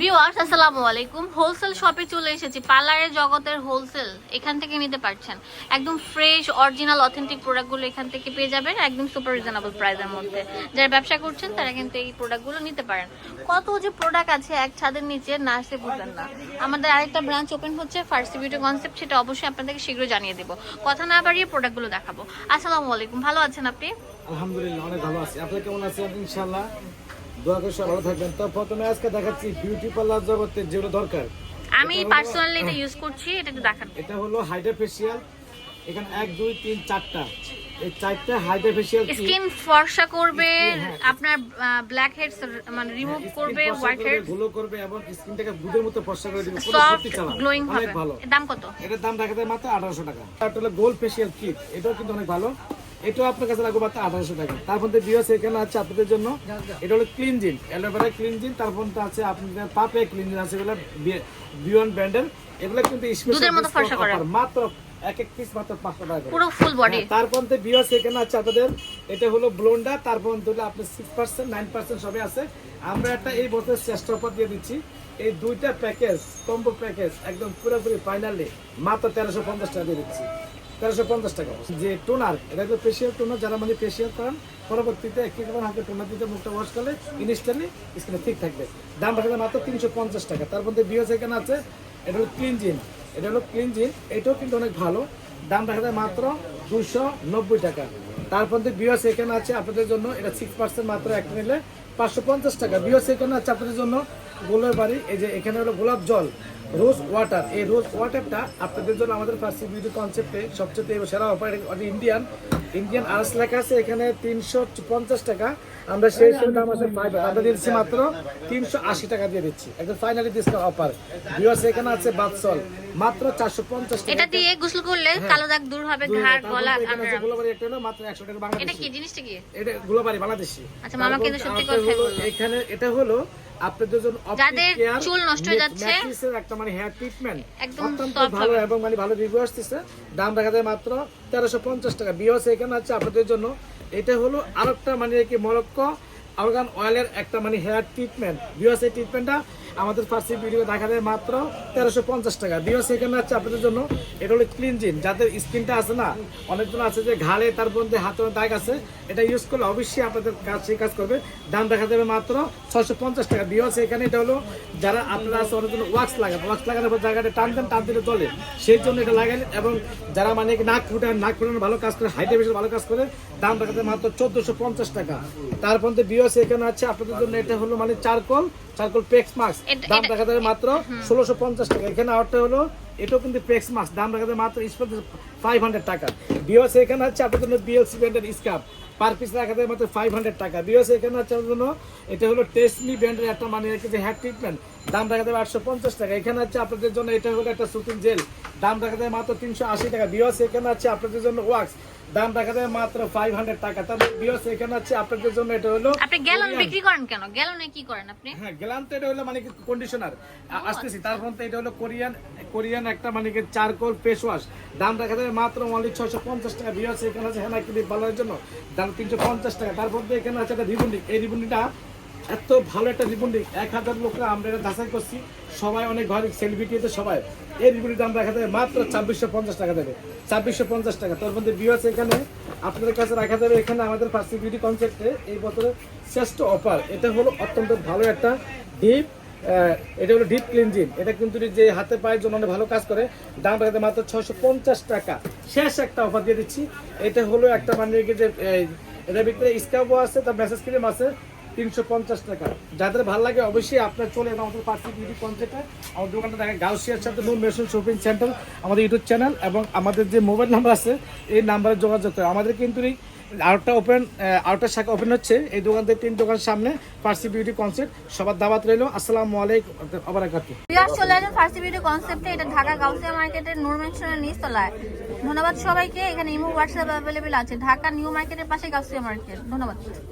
Viewers আসসালামু আলাইকুম। Wholesale শপে চলে এসেছি। পার্লারের জগতের হোলসেল এখান থেকে নিতে পারছেন। একদম ফ্রেশ অরিজিনাল অথেন্টিক প্রোডাক্টগুলো এখান থেকে পেয়ে যাবেন একদম সুপার রিজনেবল প্রাইসের মধ্যে। যারা ব্যবসা করছেন, তারা কিন্তু এই প্রোডাক্টগুলো নিতে পারেন। কত যে প্রোডাক্ট আছে এক ছাদের নিচে, না আসতে বুঝবেন না। আমাদের আরেকটা ব্রাঞ্চ ওপেন হচ্ছে ফার্স্ট বিউটি কনসেপ্ট সেটা অবশ্যই আপনাদেরকে শীঘ্র জানিয়ে দেবো। কথা না বাড়িয়ে প্রোডাক্টগুলো দেখাবো। আসসালামু আলাইকুম। ভালো আছেন আপনি? আলহামদুলিল্লাহ, অনেক ভালো আছি। আপনি কেমন আছেন? ইনশাল্লাহ দোয়া করে ভালো থাকবেন। তো প্রথমে আজকে দেখাচ্ছি বিউটি পার্লার জগতে যেগুলো দরকার। আমি পার্সোনালি এটা ইউজ করছি এটা একটু দেখান। এটা হলো হাইড্রা ফেসিয়াল এখানে এক দুই তিন চারটা। এই চারটা হাইড্রা ফেসিয়াল স্কিন ফর্সা করবে হ্যাঁ। আপনার ব্ল্যাক হেডস মানে রিমুভ করবে হোয়াইট হেডসগুলো করবে এবং স্কিনটাকে দুধের মতো ফর্সা করে দিবে ক্ষতি ছাড়া হবে। ভালো। দাম কত? এটার দাম রাখা যায় মাত্র আঠারোশো টাকা। একটা হলো গোল্ড ফেসিয়াল কিট এটাও কিন্তু অনেক ভালো। এটাও আপনার কাছে লাগবে মাত্র আঠারোশো টাকা। তার মধ্যে বিয়স এখানে আছে আপনাদের জন্য। এটা হলো ক্লিনজিন অ্যালোভেরা ক্লিনজিন তার মধ্যে আছে আপনাদের পাপে ক্লিনজিন আছে এগুলো বিয়ন ব্র্যান্ডের এগুলো কিন্তু। স্পেশাল মাত্র এক এক পিস মাত্র পাঁচশো টাকা পুরো ফুল বডি হ্যাঁ, তার এখানে আছে আপনাদের। এটা হলো ব্লোন্ডা তার মধ্যে হলো আপনার সিক্স পার্সেন্ট নাইন পার্সেন্ট সবই আছে। আমরা একটা এই অফার দিয়ে দিচ্ছি। এই দুইটা প্যাকেজ কম্বো প্যাকেজ একদম পুরোপুরি ফাইনালি মাত্র তেরোশো পঞ্চাশ টাকা দিয়ে দিচ্ছি। তেরোশো পঞ্চাশ টাকা। যে টোনার, এটা হলো ফেসিয়াল টোনার, যারা মানে ফেসিয়াল করান, পরবর্তীতে একটি করে হাতে টোনার দিতে মুখটা ওয়াশ করলে ইনস্ট্যান্টলি স্কিনে ঠিক থাকবে। দাম রাখবে মাত্র তিনশো পঞ্চাশ টাকা। তার মধ্যে বিয়স এখানে আছে, এটা হলো ক্লিনজিন এটা হলো ক্লিনজিন এটাও কিন্তু অনেক ভালো। দাম রাখা যায় মাত্র দুশো নব্বই টাকা। তারপর বিওস এখানে আছে আপনাদের জন্য, এটা সিক্স পার্সেন্ট মাত্র একটা নিলে পাঁচশো পঞ্চাশ টাকা। বিওস এখানে আছে আপনাদের জন্য গোলের বাড়ি এই যে এখানে হলো গোলাপ জল। Rose water. এই রোজ ওয়াটারটা আপনাদের জন্য আমাদের ফার্সি বিউটি কনসেপ্টে সবচেয়ে সেরা অফার। ইন্ডিয়ান ইন্ডিয়ান আর্টস লেখা আছে, এখানে তিনশো পঞ্চাশ টাকা। আমরা সেই দাম আছে আমরা দিচ্ছি মাত্র তিনশো আশি টাকা দিয়ে দিচ্ছি। একদম ফাইনালি ডিসকাউন্ট অফার বিওয়ার্স এখানে আছে বাদসল মাত্র চারশো পঞ্চাশ টাকা এটা দিয়ে গোসল করলে কালো দাগ দূর হবে ঘাড় গলা গোলাবাড়ি একটা হলো মাত্র একশো টাকা এটা কি জিনিসটা কি? এটা গোলাবাড়ি বাংলাদেশি। আচ্ছা, মামা কিন্তু সত্যি বলল। এখানে এটা হলো আপনাদের জন্য যাদের চুল নষ্ট হয়ে যাচ্ছে, ম্যাট্রিক্সের একটা মানে হেয়ার ট্রিটমেন্ট একদম ভালো এবং মানে ভালো রিভিউ আসতেছে। দাম রাখা যায় মাত্র তেরোশো পঞ্চাশ টাকা। বিওস এখানে আছে আপনাদের জন্য। এটা হলো আরেকটা মানে কি মরক্কো আরগান অয়েলের একটা মানে হেয়ার ট্রিটমেন্ট এই ট্রিটমেন্টটা আমাদের ফার্সি ভিডিও দেখা যায় মাত্র তেরোশো পঞ্চাশ টাকা। বিওস এখানে আছে আপনাদের জন্য? এটা হলো ক্লিনজিন যাদের স্কিনটা আছে না, অনেকজন আছে যে ঘাড়ে, তার মধ্যে হাতে দাগ আছে, এটা ইউজ করলে অবশ্যই আপনাদের কাজ, সেই কাজ করবে। দাম দেখা যাবে মাত্র ছশো পঞ্চাশ টাকা। বিওস এখানে এটা হলো যারা আপনারা আছে অনেকজন ওয়াক্স লাগান ওয়াক্স লাগানোর পর জায়গাটা টান দেন, টান দিলে চলে। সেই জন্য এটা লাগালেন এবং যারা মানে নাক ফুটান নাক ফুটানো ভালো কাজ করে হাইটে বেশি ভালো কাজ করে, দাম দেখা যাবে মাত্র চোদ্দশো পঞ্চাশ টাকা। তার মধ্যে বিওস এখানে আছে আপনাদের জন্য এটা হলো মানে চারকোল চারকোল পেক্স মাস্ক দাম দেখা যাবে মাত্র ষোলোশো পঞ্চাশ টাকা। এখানে আরেকটা হলো এটাও কিন্তু পেক্স মাস্ক দাম দেখা যাবে মাত্র ফাইভ হান্ড্রেড টাকা। বিওস এখানে আছে আপনাদের জন্য বিএলসি ব্র্যান্ডের স্কার্ফ পার পিস রাখা যায় মাত্র ফাইভ হান্ড্রেড টাকা। বিওস এখানে আছে আপনাদের জন্য এটা হলো টেস্টমি ব্র্যান্ডের একটা মানে রেখেছে হেয়ার ট্রিটমেন্ট দাম রাখা যাবে আটশো পঞ্চাশ টাকা। এখানে হচ্ছে আপনাদের জন্য এটা হলো একটা সুতিন জেল দাম রাখা যায় মাত্র তিনশো আশি টাকা। বিওস এখানে আছে আপনাদের জন্য ওয়াক্স দাম রাখা যায় মাত্র ফাইভ হান্ড্রেড টাকা। তার বিওস এখানে আছে আপনাদের জন্য এটা হলো আপনি গ্যালন বিক্রি করেন কেন? গ্যালনে কি করেন আপনি? হ্যাঁ গেলাম তো এটা হলো মানে কন্ডিশনার আসতেছি। তারপর মধ্যে এটা হলো কোরিয়ান কোরিয়ান একটা মানে কি চারকোল ফেস ওয়াশ দাম রাখা যাবে মাত্র অনলি ছয়শো পঞ্চাশ টাকা। আছে এখানে আছে হ্যাঁ ক্লিপ পার্লারের জন্য। দাম তিনশো পঞ্চাশ টাকা। তার মধ্যে এখানে আছে একটা রিবন্ডিক এই রিবন্ডিটা এত ভালো একটা রিবন্ডিক এক হাজার লোকরা আমরা এটা যাচাই করছি। সবাই অনেক ঘরে সেলিব্রিটি তো সবাই। এই রিবন্ডির দাম রাখা যাবে মাত্র ছাব্বিশশো পঞ্চাশ টাকা দেবে। ছাব্বিশশো পঞ্চাশ টাকা। তার মধ্যে আছে এখানে আপনাদের কাছে রাখা যাবে এখানে আমাদের ফার্স্ট বিউটি কনসেপ্টে এই বছরের শ্রেষ্ঠ অফার এটা হলো অত্যন্ত ভালো একটা ডিপ এটা হলো ডিপ ক্লিনজিং এটা কিন্তু যে হাতে পায়ের জন্য অনেক ভালো কাজ করে, দাম মাত্র ছয়শো পঞ্চাশ টাকা। শেষ একটা অফার দিয়ে দিচ্ছি। এটা হলো একটা মানে যে এটা ভিতরে স্কাবও আছে, তার মেসেজ ক্রিম আছে। তিনশো পঞ্চাশ টাকা। যাদের ভালো লাগে অবশ্যই আপনার চলে এবং আমাদের পার্সি বিউটি কনসেপ্টে। আমার দোকানটা দেখেন গাউসিয়ার সাথে নো মেশন শপিং সেন্টার, আমাদের ইউটিউব চ্যানেল এবং আমাদের যে মোবাইল নাম্বার আছে, এই নাম্বারে যোগাযোগ করে আমাদের কিন্তু এই আরেকটা ওপেন আরেকটা শাখা ওপেন হচ্ছে। এই দোকান থেকে তিন দোকান সামনে পার্সি বিউটি কনসেপ্ট। সবার দাবাত রইল। আসসালামু আলাইকুম আবরাকাতু। বিয়ার চলে আসেন ফার্স্ট ভিডিও কনসেপ্টে। এটা ঢাকা গাউসিয়া মার্কেটের নূর মেনশনের নিচতলায়। ধন্যবাদ সবাইকে। এখানে ইমো, হোয়াটসঅ্যাপ অ্যাভেলেবেল আছে। ঢাকা নিউ মার্কেটের পাশে গাউসিয়া মার্কেট। ধন্যবাদ।